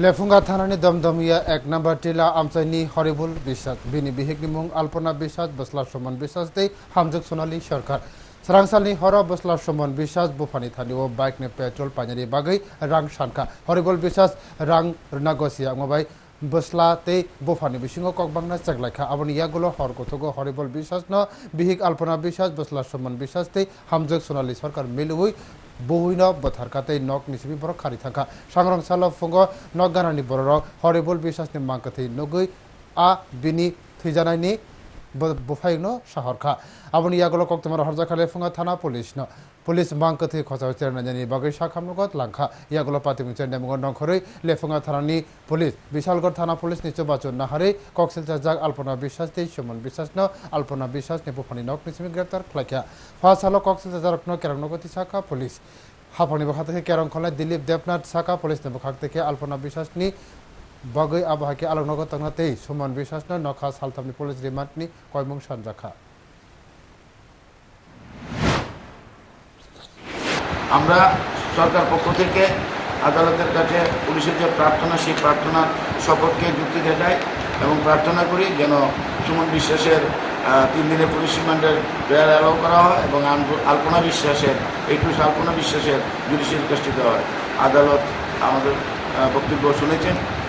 লেফুঙ্গা থানানি দমদমিয়া এক নম্বর টিলা আমচাইনি হরিবুল বিশ্বাস, বিনি বিহেক মুং আল্পনা বিশ্বাস বসলা সুমন বিশ্বাস দেই হামজুক সোনালী সরকার। সারাংসালনি হর বসলার সুমন বিশ্বাস, বুফানি থানি ও বাইক নে পেট্রোল পাঞ্জারি বাগৈ রাং সানখা। হরিবুল বিশ্বাস, রাং নাগসিয়া মোবাই বসলাতে বোফানি বিসিংহ ককবাংনা চাকলাইখা আবার ইয়াগুলো হর কথক হরিবল বিশ্বাস ন বিহিক আল্পনা বিশ্বাস, বসলার সুমন বিশ্বাস তেই হামজুক সোনালী সরকার মিলুই bohuino batharkatei nok nisipi borok khari thangkha sangrang salo fungo nok ganani borok horrible bisas ni mangkathei nogoi a bini thijanaini બોફાઈનો શહર ખા આવણ યાગલો કોક તમારો હરજા ખાલે ફંગા થાના પોલીસનો પોલીસ માંગ કથે ખોચા ચેરન જાની બગઈ શાખા મગત લાંખા યાગલો પાતિ મુચે ડેમગો ન ખરે લે ફંગા થાનાની પોલીસ વિશાલગઢ થાના પોલીસ નિચો બાચો আলপনা বিশ্বাস তে সুমন বিশ্বাস ন আলপনা বিশ্বাস নে বুফানি নক নিসমি গ্রেপ্তার খলাকিয়া ফাসালো কক্সেল জারক ন কেরামনগতি শাখা পুলিশ হাফনি বখা থেকে কেরং খলায় দিলীপ দেবনাথ শাখা পুলিশ নেবখাক থেকে আলপনা বিশ্বাস নি বাগৈ আবহাকে আলগনগর তংনাতেই সুমন বিশ্বাসন নখা সালতামনি পুলিশ রিমান্ডনি কয়মুং সানজাখা। আমরা সরকার পক্ষ থেকে আদালতের কাছে পুলিশের যে প্রার্থনা, সেই প্রার্থনার শপথকে যুক্তি দেখাই এবং প্রার্থনা করি যেন সুমন বিশ্বাসের তিন দিনের পুলিশ রিমান্ডের প্রেয়ার অ্যালাউ করা হয় এবং আল- আলপনা বিশ্বাসের একুশ আলপনা বিশ্বাসের জুডিশিয়াল কাস্টি দেওয়া হয়। আদালত আমাদের বক্তব্য শুনেছেন।